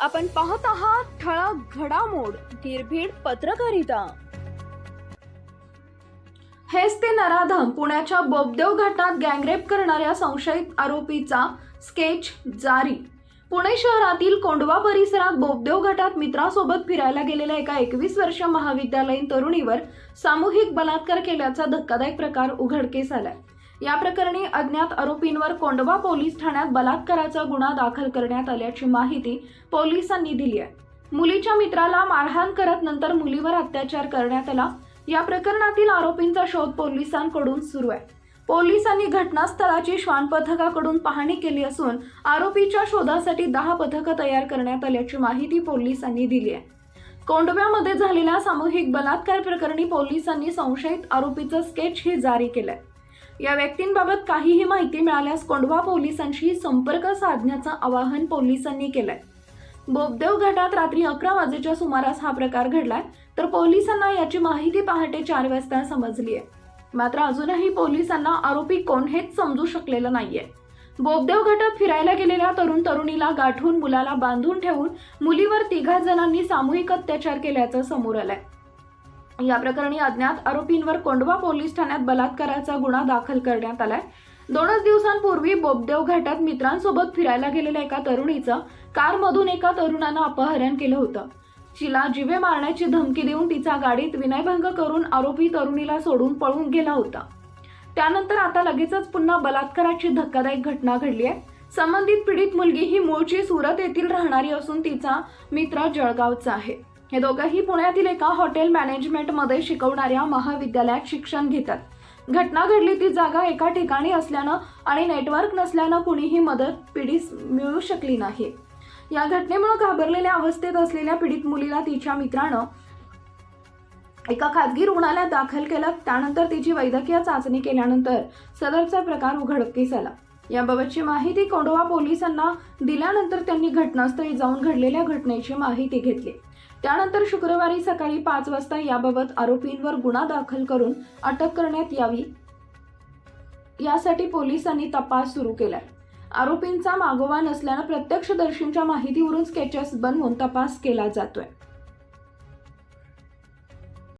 आपण पाहत आहात ठळक घडामोड निर्भीड पत्रकारिता. हेच ते नराधम पुण्याच्या बोबदेव घाटात गँगरेप करणाऱ्या संशयित आरोपीचा स्केच जारी. पुणे शहरातील कोंडवा परिसरात बोबदेव घाटात मित्रासोबत फिरायला गेलेल्या एका एकवीस वर्ष महाविद्यालयीन तरुणीवर सामूहिक बलात्कार केल्याचा धक्कादायक प्रकार उघडकीस आलाय. या प्रकरणी अज्ञात आरोपींवर कोंडवा पोलीस ठाण्यात बलात्काराचा गुन्हा दाखल करण्यात आल्याची माहिती पोलिसांनी दिली आहे मुलीच्या मित्राला मारहाण करत नंतर मुलीवर अत्याचार करण्यात आला. या प्रकरणातील आरोपींचा शोध पोलिसांकडून सुरू आहे. पोलिसांनी घटनास्थळाची श्वान पथकाकडून पाहणी केली असून आरोपीच्या शोधासाठी दहा पथकं तयार करण्यात आल्याची माहिती पोलिसांनी दिली आहे. कोंडव्यामध्ये झालेल्या सामूहिक बलात्कार प्रकरणी पोलिसांनी संशयित आरोपीचं स्केच ही जारी केलंय. या व्यक्तींबाबत काहीही माहिती मिळाल्यास कोंढवा पोलिसांशी संपर्क साधण्याचं आवाहन पोलिसांनी केलंय. बोबदेव घाटात रात्री अकरा वाजेच्या सुमारास हा प्रकार घडलाय तर पोलिसांना याची माहिती पहाटे चार वाजता समजली आहे मात्र अजूनही पोलिसांना आरोपी कोण हेच समजू शकलेलं नाहीये. बोबदेव घाटात फिरायला गेलेल्या तरुण तरुणीला गाठून मुलाला बांधून ठेवून मुलीवर तिघा जणांनी सामूहिक अत्याचार केल्याचं समोर आलंय. या प्रकरणी अज्ञात आरोपींवर कोंडवा पोलीस ठाण्यात बलात्काराचा गुन्हा दाखल करण्यात आलाय. दोनच दिवसांपूर्वी बोबदेव घाटात मित्रांसोबत फिरायला गेलेल्या एका तरुणीचं कारमधून एका तरुणानं अपहरण केलं होतं. तिला जिवे मारण्याची धमकी देऊन तिचा गाडीत विनयभंग करून आरोपी तरुणीला सोडून पळून गेला होता. त्यानंतर आता लगेचच पुन्हा बलात्काराची धक्कादायक घटना घडली आहे. संबंधित पीडित मुलगी ही मूळची सुरत येथील राहणारी असून तिचा मित्र जळगावचा आहे. हे दोघंही पुण्यातील एका हॉटेल मॅनेजमेंटमध्ये शिकवणाऱ्या महाविद्यालयात शिक्षण घेतात. घटना घडली ती जागा एका ठिकाणी असल्यानं आणि नेटवर्क नसल्यानं कुणीही मदत पिढीस मिळू शकली नाही. या घटनेमुळे घाबरलेल्या अवस्थेत असलेल्या पीडित मुलीला तिच्या मित्रानं एका खाजगी रुग्णालयात दाखल केलं. त्यानंतर तिची वैद्यकीय चाचणी केल्यानंतर सदरचा प्रकार उघडकीस आला. याबाबतची माहिती कोंढवा पोलिसांना दिल्यानंतर त्यांनी घटनास्थळी जाऊन घडलेल्या घटनेची माहिती घेतली. त्यानंतर शुक्रवारी सकाळी पाच वाजता याबाबत आरोपींवर गुन्हा दाखल करून अटक करण्यात यावी यासाठी पोलिसांनी तपास सुरू केलाय. आरोपींचा मागोवा नसल्यानं प्रत्यक्षदर्शींच्या माहितीवरून स्केचेस बनवून तपास केला जातोय.